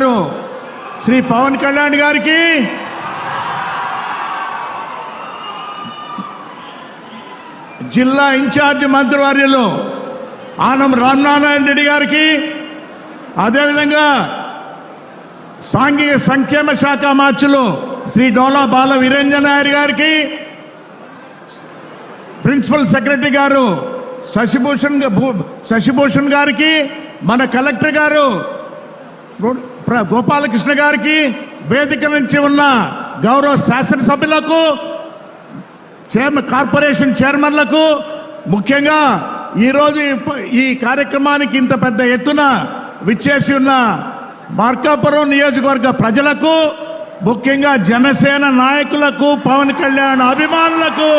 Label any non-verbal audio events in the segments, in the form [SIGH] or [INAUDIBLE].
గారు శ్రీ పవన్ కళ్యాణ్ గారికి. జిల్లా ఇన్ఛార్జి మంత్రివర్యులు ఆనం రామనారాయణ రెడ్డి గారికి. అదేవిధంగా సాంఘిక సంక్షేమ శాఖ మార్చులు శ్రీ డోలా బాల వీరేంద్ర నాయర్ గారికి. ప్రిన్సిపల్ సెక్రటరీ గారు శశిభూషణ్ శశిభూషణ్ గారికి మన కలెక్టర్ గారు గోపాలకృష్ణ గారికి వేదిక నుంచి ఉన్న గౌరవ శాసనసభ్యులకు చైర్మ కార్పొరేషన్ చైర్మన్లకు ముఖ్యంగా ఈరోజు ఈ ఈ కార్యక్రమానికి ఇంత పెద్ద ఎత్తున విచ్చేసి ఉన్న మార్కాపురం నియోజకవర్గ ప్రజలకు ముఖ్యంగా జనసేన నాయకులకు పవన్ కళ్యాణ్ అభిమానులకు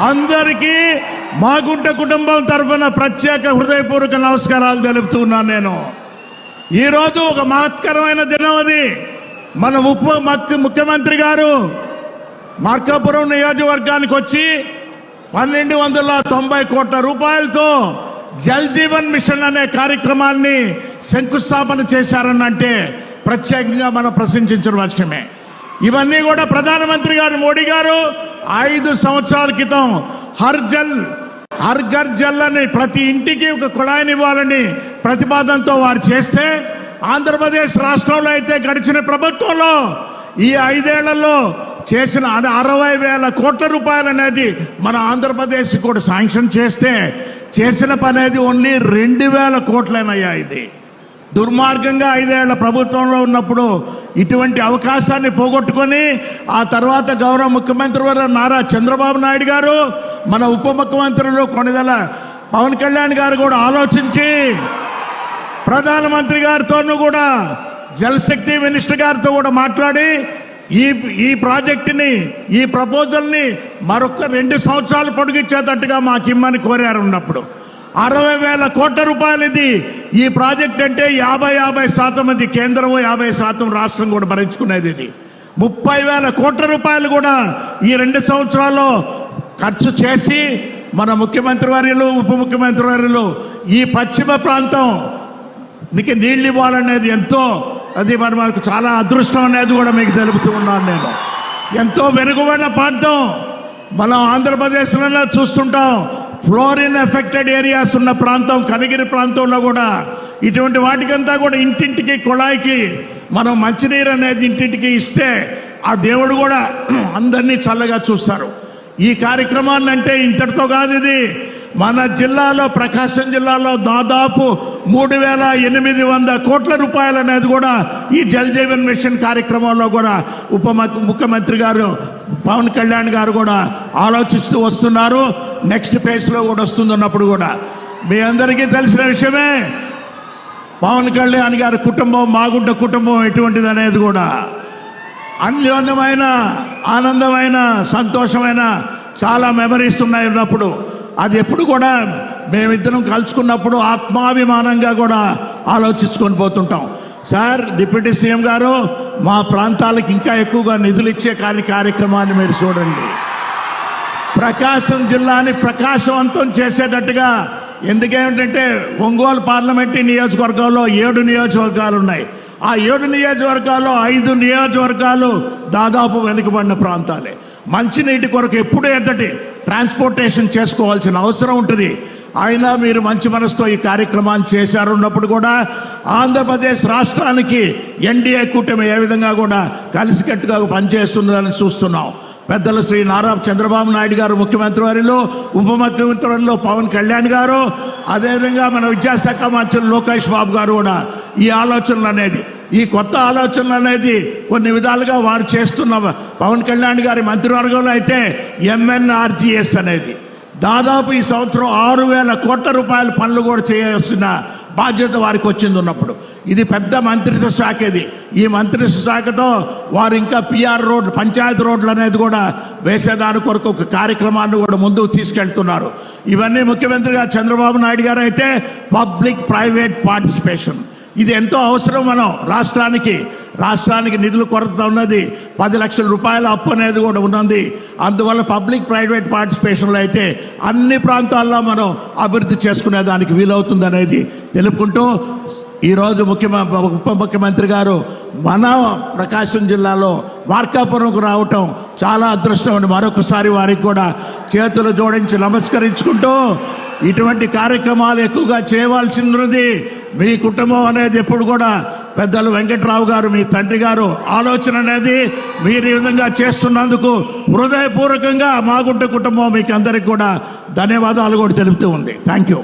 అందరికీ మాగుంట కుటుంబం తరఫున ప్రత్యేక హృదయపూర్వక నమస్కారాలు తెలుపుతున్నాను నేను. ఈరోజు ఒక మహత్కరమైన దినం అది. మన ఉప ముఖ్యమంత్రి గారు మార్కాపురం నియోజకవర్గానికి వచ్చి పన్నెండు వందల తొంభై కోట్ల రూపాయలతో జల్ జీవన్ మిషన్ అనే కార్యక్రమాన్ని శంకుస్థాపన చేశారనంటే ప్రత్యేకంగా మనం ప్రశంసించడం విషయమే ఇవన్నీ కూడా ప్రధానమంత్రి గారు మోడీ గారు ఐదు సంవత్సరాల క్రితం హర్ జల్ అర్గర్ జల్లని అని ప్రతి ఇంటికి ఒక కుళాయిని ఇవ్వాలని ప్రతిపాదనతో వారు చేస్తే ఆంధ్రప్రదేశ్ రాష్ట్రంలో అయితే గడిచిన ప్రభుత్వంలో ఈ ఐదేళ్ళలో చేసిన అరవై వేల కోట్ల రూపాయలు అనేది మన ఆంధ్రప్రదేశ్ కూడా శాంక్షన్ చేస్తే చేసిన పని అనేది ఓన్లీ రెండు వేల కోట్లనయ్యా ఇది. దుర్మార్గంగా ఐదేళ్ళ ప్రభుత్వంలో ఉన్నప్పుడు ఇటువంటి అవకాశాన్ని పోగొట్టుకొని ఆ తర్వాత గౌరవ ముఖ్యమంత్రి వారు నారా చంద్రబాబు నాయుడు గారు మన ఉప ముఖ్యమంత్రులు కొనిదల పవన్ కళ్యాణ్ గారు కూడా ఆలోచించి ప్రధానమంత్రి గారితోనూ కూడా జలశక్తి మినిస్టర్ గారితో కూడా మాట్లాడి ఈ ఈ ప్రాజెక్టుని ఈ ప్రపోజల్ని మరొక రెండు సంవత్సరాలు పొడిగించేటట్టుగా మాకు ఇమ్మని కోరారు ఉన్నప్పుడు. అరవై వేల కోట్ల రూపాయలు ఇది ఈ ప్రాజెక్ట్ అంటే యాభై యాభై శాతం అది కేంద్రం యాభై శాతం రాష్ట్రం కూడా భరించుకునేది ఇది. ముప్పై వేల కోట్ల రూపాయలు కూడా ఈ రెండు సంవత్సరాల్లో ఖర్చు చేసి మన ముఖ్యమంత్రి వర్యులు ఉప ముఖ్యమంత్రి వర్యులు ఈ పశ్చిమ ప్రాంతం నీకు నీళ్ళు ఇవ్వాలనేది ఎంతో అది మరి మనకు చాలా అదృష్టం అనేది కూడా మీకు తెలుపుతూ ఉన్నాను నేను. ఎంతో వెనుకబడిన ప్రాంతం. మనం ఆంధ్రప్రదేశ్లో చూస్తుంటాం. ఫ్లోరిన్ ఎఫెక్టెడ్ ఏరియాస్ ఉన్న ప్రాంతం కనిగిరి ప్రాంతంలో కూడా. ఇటువంటి వాటికంతా కూడా ఇంటింటికి కుళాయికి మనం మంచినీరు అనేది ఇంటింటికి ఇస్తే ఆ దేవుడు కూడా [CLEARS THROAT] అందరినీ చల్లగా చూస్తారు. ఈ కార్యక్రమాన్ని అంటే ఇంతటితో కాదు ఇది. మన జిల్లాలో ప్రకాశం జిల్లాలో దాదాపు మూడు వేల ఎనిమిది వంద కోట్ల రూపాయలు అనేది కూడా ఈ జల్ జీవన్ మిషన్ కార్యక్రమంలో కూడా ఉప ముఖ్యమంత్రి గారు పవన్ కళ్యాణ్ గారు కూడా ఆలోచిస్తూ వస్తున్నారు. నెక్స్ట్ ఫేజ్లో కూడా వస్తుందన్నప్పుడు కూడా. మీ అందరికీ తెలిసిన విషయమే పవన్ కళ్యాణ్ గారి కుటుంబం మాగుంట కుటుంబం ఎటువంటిది అనేది కూడా. అన్యోన్యమైన ఆనందమైన సంతోషమైన చాలా మెమరీస్ ఉన్నాయి ఉన్నప్పుడు. అది ఎప్పుడు కూడా మేమిద్దరం కలుసుకున్నప్పుడు ఆత్మాభిమానంగా కూడా ఆలోచించుకొని పోతుంటాం. సార్ డిప్యూటీ సీఎం గారు మా ప్రాంతాలకు ఇంకా ఎక్కువగా నిధులు ఇచ్చే కార్య కార్యక్రమాన్ని మీరు చూడండి. ప్రకాశం జిల్లాని ప్రకాశవంతం చేసేటట్టుగా ఎందుకేమిటంటే ఒంగోలు పార్లమెంటరీ నియోజకవర్గంలో ఏడు నియోజకవర్గాలు ఉన్నాయి. ఆ ఏడు నియోజకవర్గాల్లో ఐదు నియోజకవర్గాలు దాదాపు వెనుకబడిన ప్రాంతాలే. మంచినీటి కొరకు ఎప్పుడూ ఎద్దటి ట్రాన్స్పోర్టేషన్ చేసుకోవాల్సిన అవసరం ఉంటుంది. అయినా మీరు మంచి మనసుతో ఈ కార్యక్రమాన్ని చేశారు ఉన్నప్పుడు కూడా ఆంధ్రప్రదేశ్ రాష్ట్రానికి ఎన్డీఏ కూటమి ఏ విధంగా కూడా కలిసికట్టుగా పనిచేస్తున్నదని చూస్తున్నాం. పెద్దలు శ్రీ నారా చంద్రబాబు నాయుడు గారు ముఖ్యమంత్రి వారిలో ఉప ముఖ్యమంత్రి వారిలో పవన్ కళ్యాణ్ గారు అదేవిధంగా మన విద్యాశాఖ మంత్రులు లోకేష్ బాబు గారు కూడా ఈ ఆలోచనలు అనేది ఈ కొత్త ఆలోచనలు అనేది కొన్ని విధాలుగా వారు చేస్తున్న పవన్ కళ్యాణ్ గారి మంత్రివర్గంలో అయితే ఎంఎన్ఆర్జిఎస్ అనేది. దాదాపు ఈ సంవత్సరం ఆరు వేల కోట్ల రూపాయల పనులు కూడా చేయాల్సిన బాధ్యత వారికి వచ్చింది ఉన్నప్పుడు. ఇది పెద్ద మంత్రిత్వ శాఖ ఇది. ఈ మంత్రిత్వ శాఖతో వారు ఇంకా పిఆర్ రోడ్లు పంచాయతీ రోడ్లు అనేది కూడా వేసేదాని కొరకు ఒక కార్యక్రమాన్ని కూడా ముందుకు తీసుకెళ్తున్నారు. ఇవన్నీ ముఖ్యమంత్రిగా చంద్రబాబు నాయుడు గారు అయితే పబ్లిక్ ప్రైవేట్ పార్టిసిపేషన్. ఇది ఎంతో అవసరం మనం రాష్ట్రానికి రాష్ట్రానికి నిధుల కొరత ఉన్నది. పది లక్షల రూపాయల అప్పు అనేది కూడా ఉన్నది. అందువల్ల పబ్లిక్ ప్రైవేట్ పార్టిసిపేషన్లో అయితే అన్ని ప్రాంతాల్లో మనం అభివృద్ధి చేసుకునే దానికి వీలవుతుంది అనేది తెలుపుకుంటూ ఈరోజు ముఖ్యమంత్రి ఉప ముఖ్యమంత్రి గారు మన ప్రకాశం జిల్లాలో మార్కాపురంకు రావటం చాలా అదృష్టం అని మరొకసారి వారికి కూడా చేతులు జోడించి నమస్కరించుకుంటూ ఇటువంటి కార్యక్రమాలు ఎక్కువగా చేయవలసినది మీ కుటుంబం అనేది ఎప్పుడు కూడా పెద్దలు వెంకట్రావు గారు మీ తండ్రి గారు ఆలోచన అనేది మీరు ఈ విధంగా చేస్తున్నందుకు హృదయపూర్వకంగా మాగుంట కుటుంబం మీకు అందరికి కూడా ధన్యవాదాలు కూడా తెలుపుతూ ఉంది. Thank you